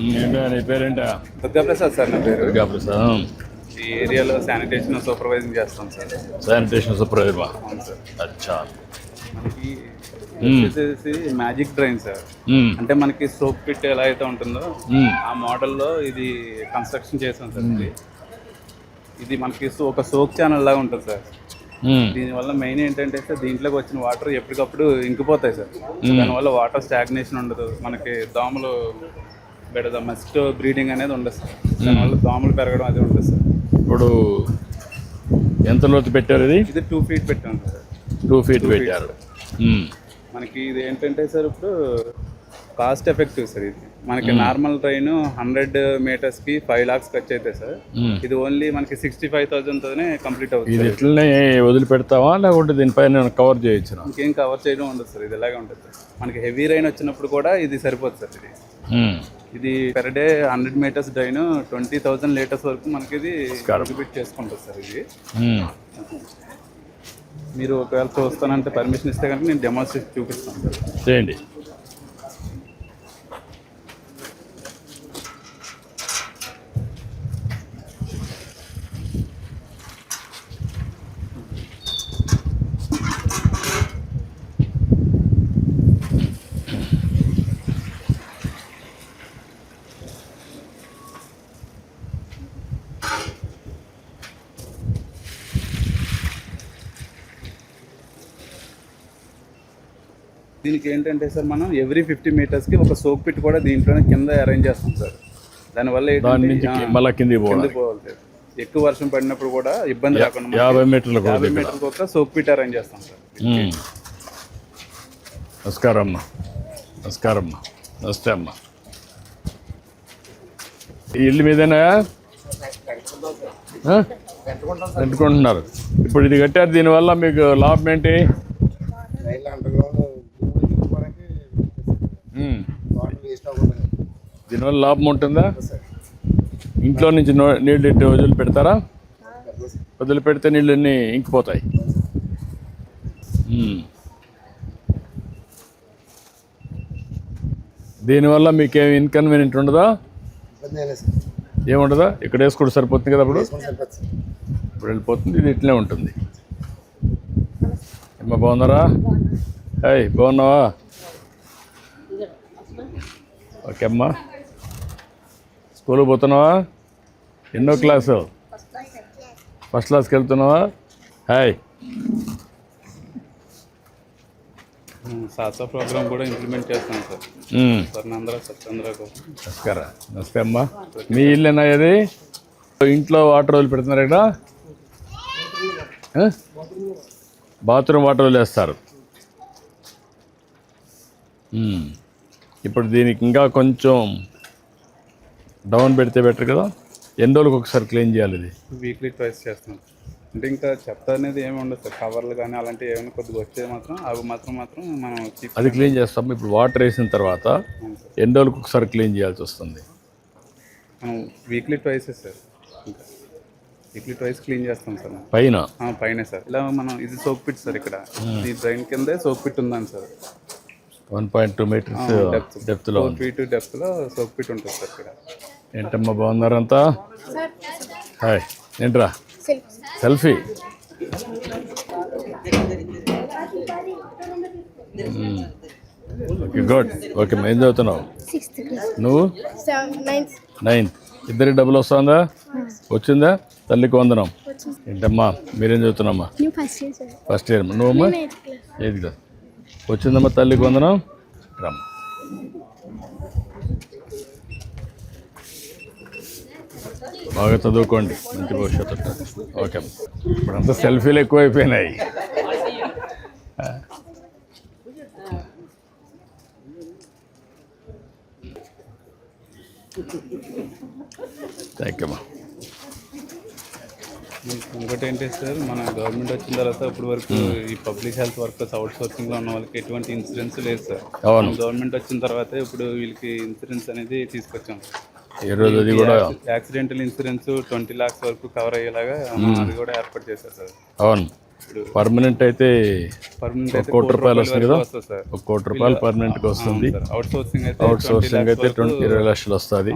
నీ పేరేంటా? దుర్గాప్రసాద్ సార్ నా పేరు. దుర్గా ప్రసాద్ ఈ ఏరియాలో శానిటేషన్ సూపర్వైజింగ్ చేస్తాం సార్. శానిటేషన్ సూపర్వైజర్ అవును సార్. అచ్చా. మనకి. వచ్చేసి మ్యాజిక్ డ్రైన్ సార్. అంటే మనకి సోప్ పిట్ ఎలా అయితే ఉంటుందో. ఆ మోడల్లో ఇది కన్స్ట్రక్షన్ చేసాం సార్ ఇది. ఇది మనకి ఒక సోక్ ఛానల్ లాగా ఉంటుంది సార్. దీనివల్ల మెయిన్ ఏంటంటే సార్ దీంట్లోకి వచ్చిన వాటర్ ఎప్పటికప్పుడు ఇంకిపోతాయి సార్. దానివల్ల వాటర్ స్టాగ్నేషన్ ఉండదు. మనకి దోమలు బెడద మస్ట్ బ్రీడింగ్ అనేది ఉండదు సార్. దానివల్ల దోమలు పెరగడం అది ఉంటుంది సార్. ఇప్పుడు ఎంత లోతు పెట్టారు ఇది? ఇది టూ ఫీట్ పెట్టాం సార్. టూ ఫీట్ పెట్టారు. మనకి ఇది ఏంటంటే సార్ ఇప్పుడు కాస్ట్ ఎఫెక్టివ్ సార్ ఇది. మనకి నార్మల్ ట్రైన్ హండ్రెడ్ మీటర్స్కి ఫైవ్ లాక్స్ ఖర్చు అవుతాయి సార్. ఇది ఓన్లీ మనకి సిక్స్టీ ఫైవ్ థౌజండ్తోనే కంప్లీట్ అవుతుంది ఇది ఇట్లనే వదిలిపెడతావా? లేకుంటే దీనిపైన కవర్ చేయొచ్చునా ఇంకేం కవర్ చేయడం ఉండదు సార్ ఇది ఇలాగే ఉంటుంది మనకి హెవీ రైన్ వచ్చినప్పుడు కూడా ఇది సరిపోతుంది సార్ ఇది. ఇది per day hundred metres drain twenty thousand litres వరకు మనకి ఇది కాంట్రిబ్యూట్ చేసుకుంటుంది సార్ ఇది. మీరు ఒకవేళ చూస్తానంటే పర్మిషన్ ఇస్తే కనుక నేను డెమాన్స్ట్రేట్ చూపిస్తాను సార్. చేయండి. దీనికి ఏంటంటే సార్ మనం ఎవ్రీ ఫిఫ్టీ మీటర్స్కి ఒక సోప్ పిట్ కూడా దీంట్లోనే కింద అరేంజ్ చేస్తాం సార్. దానివల్ల దాని ఏంటంటే నుంచి ఆ, కి- మళ్ళా కిందికి పోవాలి కిందకి పోవాలి. సార్ ఎక్కువ వర్షం పడినప్పుడు కూడా ఇబ్బంది రాకుండా యాభై మీటర్లు యాభై మీటర్కి ఒక సోప్ పిట్ అరేంజ్ చేస్తాం సార్. నమస్కారం అమ్మా నమస్కారం అమ్మా నమస్తే అమ్మా. ఇల్లు మీదేనా? పెట్టుకుంటున్నారు. ఇప్పుడు ఇది కట్టారు దీనివల్ల మీకు లాభం ఏంటి? దీనివల్ల లాభం ఉంటుందా? ఇంట్లో నుంచి నీళ్ళు ఇట్టు వదిలి పెడతారా? వదిలి పెడితే నీళ్ళు అన్నీ ఇంకిపోతాయి. మ్మ్. దీనివల్ల మీకేం ఇన్కన్వీనియంట్ ఉండదా? ఏముండదా? ఇక్కడ వేసుకుంటే సరిపోతుంది కదా అప్పుడు? ఇప్పుడు వెళ్ళిపోతుంది ఇది ఇట్లే ఉంటుంది. ఏమ్మా బాగున్నారా? హాయ్ బాగున్నావా? ఓకే అమ్మా. స్కూల్కి పోతున్నావా? ఎన్నో క్లాసు? ఫస్ట్ క్లాస్కి వెళ్తున్నావా? హాయ్. సాసా ప్రోగ్రామ్ కూడా ఇంప్లిమెంట్ చేస్తాం సార్. స్వర్ణాంధ్ర సత్యాంధ్ర నమస్కారం. నమస్తే అమ్మా. మీ ఇల్లేనా ఇది? ఇంట్లో వాటర్ వదిలి పెడుతున్నారు ఇక్కడ? బాత్రూమ్ వాటర్ వదిలేస్తారు. ఇప్పుడు దీనికి ఇంకా కొంచెం డౌన్ పెడితే బెటర్ కదా? ఎన్ని రోజులకు ఒకసారి క్లీన్ చేయాలి ఇది? వీక్లీ ట్వైస్ చేస్తాం. అంటే ఇంకా చెత్త అనేది ఏమి ఉండదు సార్. కవర్లు కానీ అలాంటివి ఏమైనా కొద్దిగా వచ్చేది మాత్రం అవి మాత్రం మాత్రం మనం అది క్లీన్ చేస్తాం. ఇప్పుడు వాటర్ వేసిన తర్వాత. ఎన్ని రోజులకు ఒకసారి క్లీన్ చేయాల్సి వస్తుంది? మనం వీక్లీ ట్వైస్ సార్. ఇంకా వీక్లీ ట్వైస్ క్లీన్ చేస్తాం సార్. పైన? పైనే సార్. ఇలా మనం ఇది సోప్ పిట్ సార్ ఇక్కడ. ఈ డ్రైన్ కిందే సోప్ పిట్ ఉందని sir. One point two metres depth డెప్త్లో feet డెప్త్లో సోప్ పిట్ ఉంటుంది సార్ ఇక్కడ. ఏంటమ్మా బాగున్నారంతా? హాయ్ ఏంట్రా? సెల్ఫీ. Okay good. ఓకే ఏం చదువుతున్నావు? నువ్వు? నైన్త్. ఇద్దరికి డబ్బులు వస్తుందా? వచ్చిందా? తల్లికి వందనం. ఏంటమ్మా మీరేం చదువుతున్నామ్మా నేను ఫస్ట్ ఇయర్ నువ్వమ్మా? క్లాస్. ఏది కదా వచ్చిందమ్మా తల్లికి వందనం రమ్మ. బాగా చదువుకోండి మంచి భవిష్యత్తు ఓకే ఇప్పుడంతా సెల్ఫీలు ఎక్కువైపోయినాయి. థ్యాంక్ యూ అమ్మా ఇంకోటి ఏంటి సార్? మన గవర్నమెంట్ వచ్చిన తర్వాత ఇప్పటి వరకు ఈ పబ్లిక్ హెల్త్ వర్కర్స్ అవుట్ సోర్సింగ్లో ఉన్న వాళ్ళకి ఎటువంటి ఇన్సూరెన్స్ లేదు సార్. అవును. గవర్నమెంట్ వచ్చిన తర్వాత ఇప్పుడు వీళ్ళకి ఇన్సూరెన్స్ అనేది తీసుకొచ్చాం. ఈరోజు అది కూడా యాక్సిడెంటల్ ఇన్సూరెన్స్ ట్వంటీ లాక్స్ వరకు కవర్ అయ్యేలాగా అది కూడా ఏర్పాటు చేశారు సార్. అవును. పర్మనెంట్ అయితే పర్మనెంట్ కోటి రూపాయలు వస్తుంది కదా? ఒక కోటి రూపాయలు పర్మనెంట్గా వస్తుంది. అవుట్ సోర్సింగ్ అయితే అవుట్ సోర్సింగ్ అయితే ట్వంటీ ఇరవై లక్షలు వస్తుంది.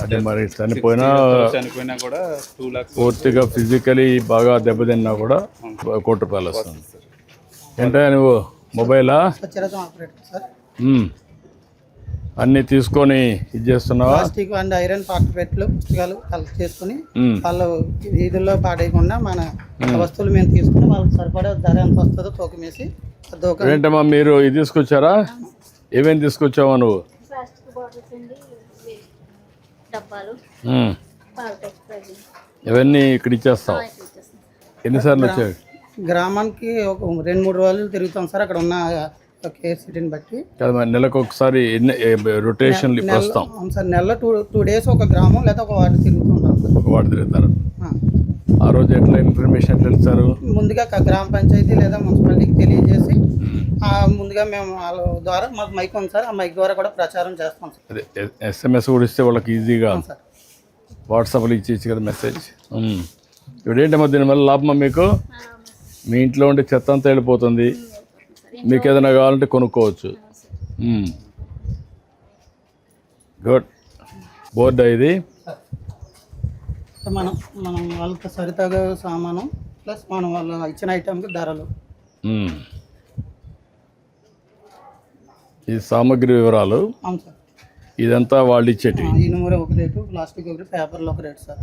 అదే మరి చనిపోయినా చనిపోయినా కూడా టూ లాక్స్ పూర్తిగా ఫిజికలీ బాగా దెబ్బతిన్నా కూడా కోటి రూపాయలు వస్తుంది ఏంటో నువ్వు? మొబైలా. అన్నీ తీసుకొని ఇది చేస్తున్నావా? ప్లాస్టిక్ అండ్ ఐరన్ పాకెట్ పెట్లు పుస్తకాలు కలెక్ట్ చేసుకుని. వాళ్ళు వీధుల్లో పాడేయకుండా మన వస్తువులు మేము తీసుకుని వాళ్ళకి సరిపడే ధర ఎంత వస్తుందో తూకం వేసి ఆ తూకం ఏంటమ్మా మీరు ఇది తీసుకొచ్చారా? ఏమేమి తీసుకొచ్చావా నువ్వు ప్లాస్టిక్ బాటిల్స్ అండి ఇవి డబ్బాలు ఇవన్నీ ఇక్కడ ఇచ్చేస్తావు. ఎన్నిసార్లు వచ్చావు గ్రామానికి ఒక రెండు మూడు రోజులు తిరుగుతాం సార్. అక్కడ ఉన్న కేర్ సిటీని బట్టి. నెలకు ఒకసారి ఎన్ని రొటేషన్లు అవును సార్ నెలలో టూ టూ డేస్ ఒక గ్రామం లేదా ఒక వార్డు తిరుగుతూ ఉంటాం సార్. ఒక వాడు తిరుగుతారు. ఆ. రోజు ఎట్లా ఇన్ఫర్మేషన్ ఎట్లా ఇస్తారు? ముందుగా గ్రామ పంచాయతీ లేదా మున్సిపాలిటీకి తెలియజేసి ముందుగా మేము వాళ్ళ ద్వారా మాకు మైక్ ఉంది సార్ ఆ మైక్ ద్వారా కూడా ప్రచారం చేస్తాం సార్. ఎస్ఎంఎస్ కూడా ఇస్తే వాళ్ళకి ఈజీగా వాట్సాప్లో ఇచ్చేసి కదా మెసేజ్ మ్మ్. ఇప్పుడు ఏంటమ్మా దీనివల్ల లాభమా మీకు? మీ ఇంట్లో ఉండే చెత్త అంతా వెళ్ళిపోతుంది. మీకు ఏదైనా కావాలంటే కొనుక్కోవచ్చు. గుడ్ బోర్డా ఇది. మనం మనం వాళ్ళకి సరితగా సామాను ప్లస్ మనం వాళ్ళ ఇచ్చిన ఐటమ్కి ధరలు. ఈ సామాగ్రి వివరాలు? అవును సార్. ఇదంతా వాళ్ళు ఇచ్చేటివి ఇనుముర ఒక రేటు ప్లాస్టిక్ ఒక రేటు పేపర్లు ఒక రేటు సార్.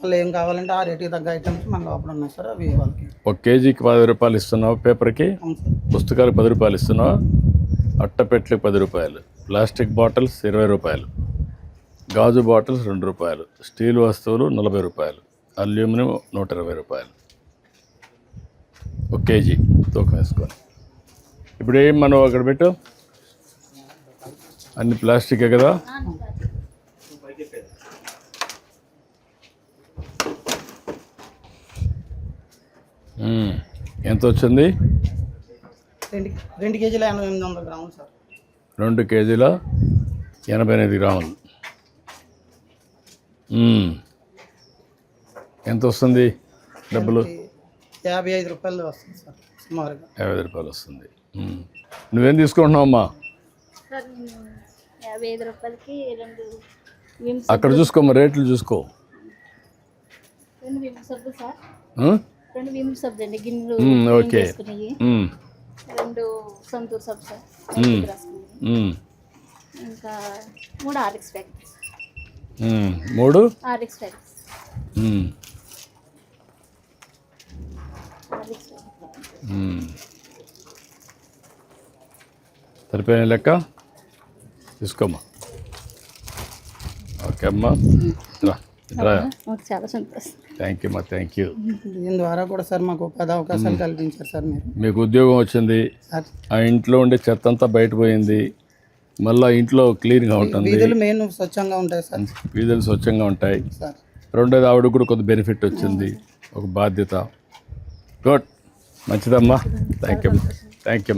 వాళ్ళు ఏం కావాలంటే ఆ రేటుకి తగ్గ ఐటమ్స్ మన లోపల ఉన్నాయి సార్ అవి వాళ్ళకి. ఒక కేజీకి పది రూపాయలు ఇస్తున్నావు పేపర్కి? పుస్తకాలకు పది రూపాయలు ఇస్తున్నావు? అట్టపెట్లకు పది రూపాయలు. ప్లాస్టిక్ బాటిల్స్ ఇరవై రూపాయలు. గాజు బాటిల్స్ రెండు రూపాయలు స్టీల్ వస్తువులు నలభై రూపాయలు అల్యూమినియం నూట ఇరవై రూపాయలు. ఒక కేజీ తూకం వేసుకొని. ఇప్పుడు ఏం మనం అక్కడ పెట్టు? అన్ని ప్లాస్టికే కదా. ఎంత వచ్చింది? రెండు కేజీల ఎనభై ఎనిమిది వందల గ్రాములు సార్. రెండు కేజీల ఎనభై ఎనిమిది గ్రాములు. ఎంత వస్తుంది డబ్బులు? యాభై ఐదు రూపాయలు వస్తుంది సార్ సుమారుగా. యాభై ఐదు రూపాయలు వస్తుంది. నువ్వేం తీసుకుంటున్నావు అమ్మా? సార్ నేను యాభై ఐదు రూపాయలకి రెండు అక్కడ చూసుకోమ్మా రేట్లు చూసుకో. రెండు విమ్ సార్? రెండు విమ్ సబ్బు అండి గిన్నెలు ఓకే. రెండు సంతూర్ సబ్బు సార్. ఇంకా మూడు ఆర్ఎక్స్ ప్యాకెట్స్. మూడు? ఆర్ఎక్స్. సరిపోయిన లెక్క? తీసుకోమ్మా. ఓకే అమ్మా. చాలా సంతోషం. థ్యాంక్ యూ అమ్మా థ్యాంక్ యూ దీని ద్వారా కూడా సార్ మాకు ఉపాధి అవకాశాలు కల్పించారు సార్ మీరు. మీకు ఉద్యోగం వచ్చింది. సార్. ఆ ఇంట్లో ఉండే చెత్త అంతా బయటపోయింది మళ్ళీ ఇంట్లో క్లీన్గా ఉంటుంది. వీధులు మెయిన్ స్వచ్ఛంగా ఉంటాయి సార్. వీధులు స్వచ్ఛంగా ఉంటాయి. సార్. రెండోది ఆవిడకు కూడా కొంత బెనిఫిట్ వచ్చింది. ఒక బాధ్యత. గుడ్. మంచిదమ్మా. Thank you thank you.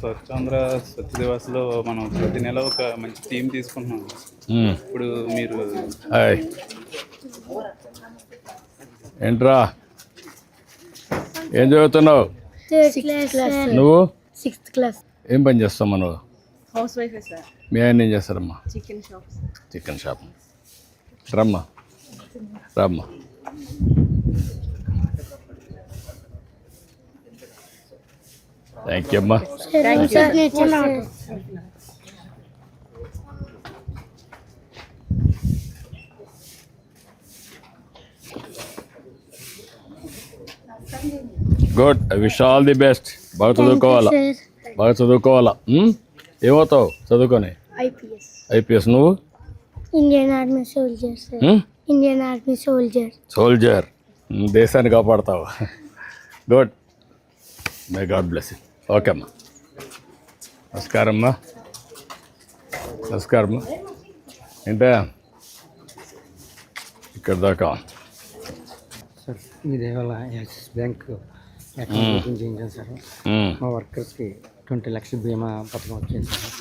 Swachhandhra స్వచ్ఛ దివాస్లో మనం ప్రతి నెల ఒక మంచి థీమ్ తీసుకుంటున్నాం. మ్మ్. ఇప్పుడు మీరు హాయ్ ఏంట్రా? ఏం చదువుతున్నావు? నువ్వు? సిక్స్త్ క్లాస్ ఏం పని చేస్తావు నువ్వు? హౌస్ వైఫ్ సార్ మీ ఆయన ఏం చేస్తారమ్మా? చికెన్ షాప్స్ చికెన్ షాప్ రమ్మా. రమ్మా. థ్యాంక్ యూ అమ్మా. Good I wish all the best బాగా చదువుకోవాలా? బాగా చదువుకోవాలా? ఉమ్? ఏమవుతావు? చదువుకొని? ఐపీఎస్. ఐపీఎస్ నువ్వు? Indian army soldier um? Indian army soldier. Soldier. Um, దేశాన్ని కాపాడతావు? Good may God bless okay అమ్మా. నమస్కారం అమ్మా. నమస్కారం అమ్మా. ఏంటా? ఇక్కడ దాకా. సార్ ఇవాళ యాక్సిస్ బ్యాంక్. అకౌంట్ చేయించాను సార్. మా వర్కర్స్కి ట్వంటీ లక్షల బీమా పథకం వచ్చింది సార్.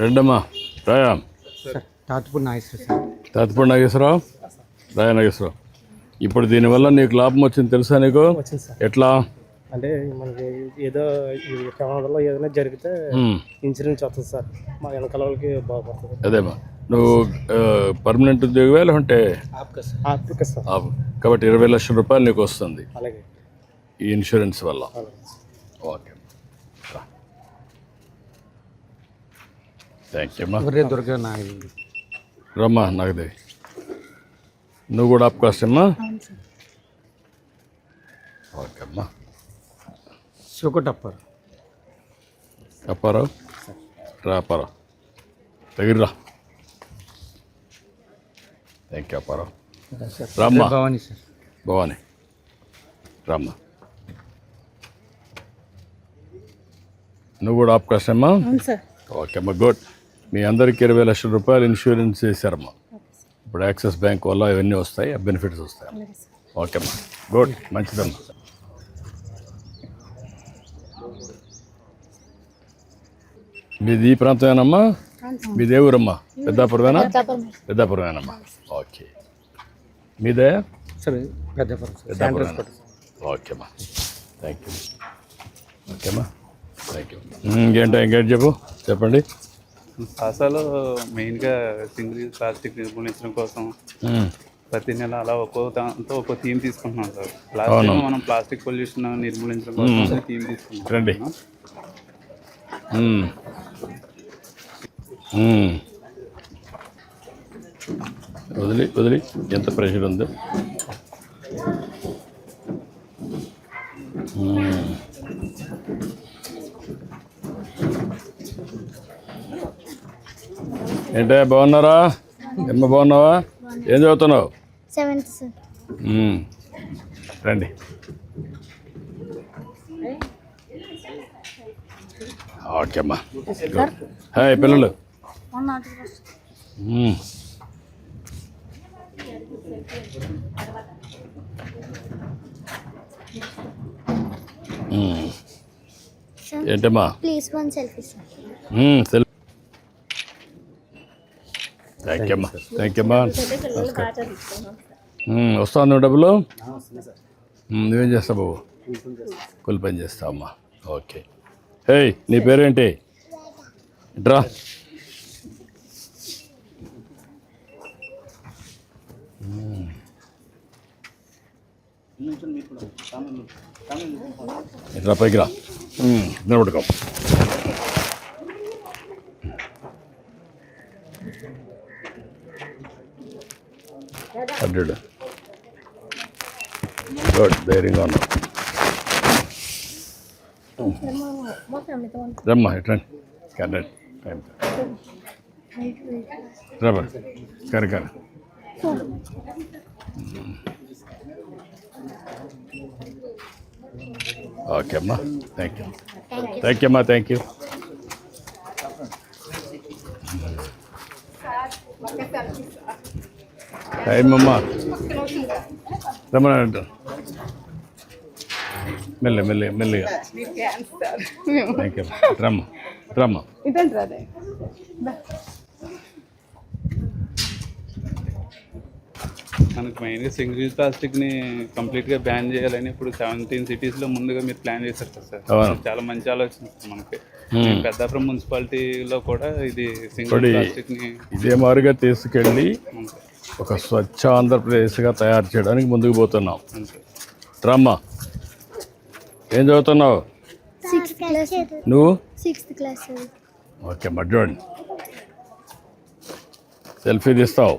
రెండమ్మా రాయా సార్ తాతపూడి నాగేశ్వరరావు సార్. తాతపూడి నాగేశ్వరరావు? రాయా నాగేశ్వరరావు ఇప్పుడు దీనివల్ల నీకు లాభం వచ్చింది తెలుసా నీకు? ఎట్లా? అంటే మనకి ఏదో ఈ ప్రమాదంలో ఏదైనా జరిగితే. ఇన్సూరెన్స్ వస్తుంది సార్. మా వెనకాల వాళ్ళకి బాగుపడుతుంది. అదేమ్మా నువ్వు పర్మనెంట్ ఉద్యోగమే లేకుంటే. కాబట్టి ఇరవై లక్షల రూపాయలు నీకు వస్తుంది. అలాగే. ఈ ఇన్సూరెన్స్ వల్ల. ఓకే. థ్యాంక్ యూ అమ్మా. దుర్గా రమ్మా నాగదేవి నువ్వు కూడా కాస్ట్ అమ్మా. ఓకే అమ్మా. సుకటప్పర్ అప్పారావు రా అప్పారావు దగ్గర రా థ్యాంక్ యూ అప్పారావు. రామ్మా. భవానీ సార్. భవాని. రామ్మా. నువ్వు కూడా ఆప్ కాస్ట్ అమ్మా ఓకే అమ్మా గుడ్ మీ అందరికి ఇరవై లక్షల రూపాయలు ఇన్సూరెన్స్ చేశారమ్మా. ఇప్పుడు యాక్సిస్ బ్యాంక్ వల్ల ఇవన్నీ వస్తాయి బెనిఫిట్స్ వస్తాయి. ఓకే అమ్మా. గుడ్ మంచిదమ్మా. మీది ఈ ప్రాంతమేనమ్మా మీది ఏ ఊరమ్మా? పెద్దాపురమేనా? పెద్దాపురమేనమ్మా. ఓకే. మీదే? Sir Peddapuram sir. పెద్దాపురమేనా? ఓకేమ్మా థ్యాంక్ యూ ఓకేమ్మా థ్యాంక్ యూ ఇంకేంటో ఇంకేంటి చెప్పు? చెప్పండి. అసలు మెయిన్గా సింగిల్ యూజ్ ప్లాస్టిక్ నిర్మూలించడం కోసం. ప్రతి నెల అలా ఒక్కో దాంతో ఒక్కో థీమ్ తీసుకుంటున్నాం సార్. లాస్ట్ టైం మనం ప్లాస్టిక్ పొల్యూషన్ నిర్మూలించడం కోసం థీమ్ తీసుకున్నాం రండి. వదిలి వదిలి. ఎంత ప్రెషర్ ఉంది. ఏంటే బాగున్నారా? ఎమ్మ బాగున్నావా? ఏం చదువుతున్నావు. రండి. ఓకే అమ్మా. హాయ్ పిల్లలు. ఏంటమ్మా? Please one selfie thank you అమ్మా థ్యాంక్ యూ అమ్మా మ్మ్, వస్తాను డబ్బులు? నువ్వేం చేస్తావు బాబు? కూలి పని చేస్తావు అమ్మా ఓకే. హే నీ పేరేంటి? డ్రా. ఇట్లా పైకి రా మ్మ్, నిలబడుకో హండ్రెడ్ గుడ్ ధైర్యంగా ఉన్నావు రమ్మా ఇట్రండి కరెక్ట్ టైం రమ్మా కరెక్ట్ కరెక్ట్ ఓకే అమ్మా. థ్యాంక్ యూ థ్యాంక్ యూ అమ్మా థ్యాంక్ యూ టైం అమ్మా రమ్మని అంటారు. మెల్ల మెల్లి మెల్లిగా. థ్యాంక్ యూ రమ్మ రమ్మ. ఇదండి మనకి మెయిన్గా సింగిల్ యూజ్ ప్లాస్టిక్ని కంప్లీట్గా బ్యాన్ చేయాలని ఇప్పుడు సెవెంటీన్ సిటీస్లో ముందుగా మీరు ప్లాన్ చేశారు కదా సార్. చాలా మంచి ఆలోచన మనకి. పెద్దాపురం మున్సిపాలిటీలో కూడా ఇది సింగిల్ ప్లాస్టిక్ని ఇదే మారుగా తీసుకెళ్ళి ఒక స్వచ్ఛ ఆంధ్రప్రదేశ్గా తయారు చేయడానికి ముందుకు పోతున్నాం. రమ్మ ఏం చదువుతున్నావు? సిక్స్త్ క్లాస్ నువ్వు? సిక్స్త్ క్లాస్ ఓకే మడ్జోండి సెల్ఫీ తీస్తావు.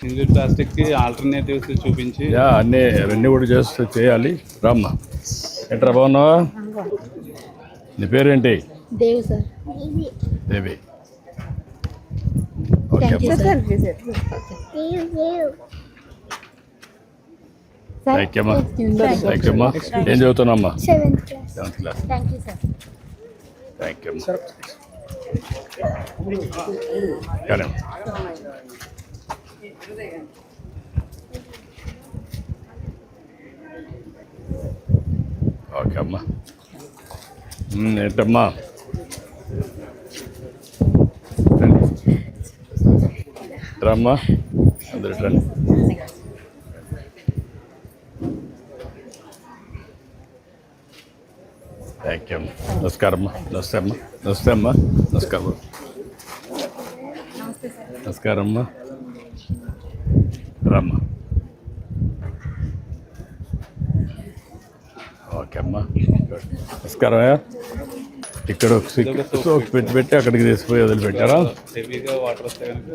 సింగిల్ ప్లాస్టిక్కి ఆల్టర్నేటివ్స్ చూపించి యా అన్నీ అవన్నీ కూడా చేస్తూ చేయాలి. రమ్మ. ఎట్రా బాగున్నావా? నీ పేరేంటి? దేవ్ సార్. దేవి. ఓకే అమ్మ. సెల్ఫీ సార్ థ్యాంక్ యూ అమ్మా. థ్యాంక్ యూ అమ్మా? ఏం చదువుతున్నామ్మా seventh class seventh class thank you Got him. Okay అమ్మా ఏంటమ్మా రమ్మా అందరూ రండి థ్యాంక్ యూ నమస్కారం అమ్మా నమస్తే అమ్మా నమస్తే అమ్మా నమస్కారం నమస్కారం అమ్మా రమ్మా ఓకే అమ్మా నమస్కారం అయ్యా ఇక్కడ ఒక సిక్- ఒక పెట్టి పెట్టి అక్కడికి తీసిపోయి వదిలిపెట్టారా? హెవీగా వాటర్ వస్తే కనుక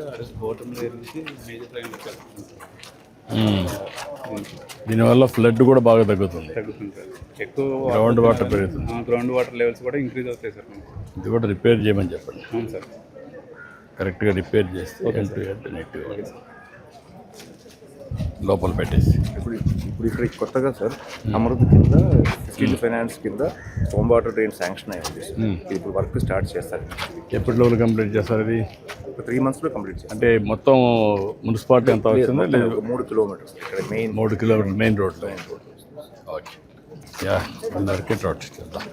దీనివల్ల ఫ్లడ్ కూడా బాగా తగ్గుతుంది. తగ్గుతుంది సార్ ఎక్కువ గ్రౌండ్ వాటర్ పెరుగుతుంది. గ్రౌండ్ వాటర్ లెవెల్స్ కూడా ఇంక్రీజ్ అవుతాయి సార్. ఇది కూడా రిపేర్ చేయమని చెప్పండి. అవును సార్. కరెక్ట్గా రిపేర్ చేస్తే హెల్ప్ నెట్ లోపల పెట్టేసి. ఇప్పుడు ఇప్పుడు ఇక్కడ కొత్తగా సార్ అమృత్ కింద స్కిల్ ఫైనాన్స్ కింద హోమ్ వాటర్ డ్రైన్ శాంక్షన్ అయింది ఇప్పుడు వర్క్ స్టార్ట్ చేస్తారు. ఎప్పటి లోపల కంప్లీట్ చేస్తారు ఒక త్రీ మంత్స్లో కంప్లీట్ చేస్తారు. అంటే మొత్తం మున్సిపాలిటీ ఎంత ఒక మూడు కిలోమీటర్స్ ఇక్కడ మెయిన్ మూడు కిలోమీటర్ మెయిన్ రోడ్లో. ఓకే. యా అందరికీ రోడ్ చేద్దాం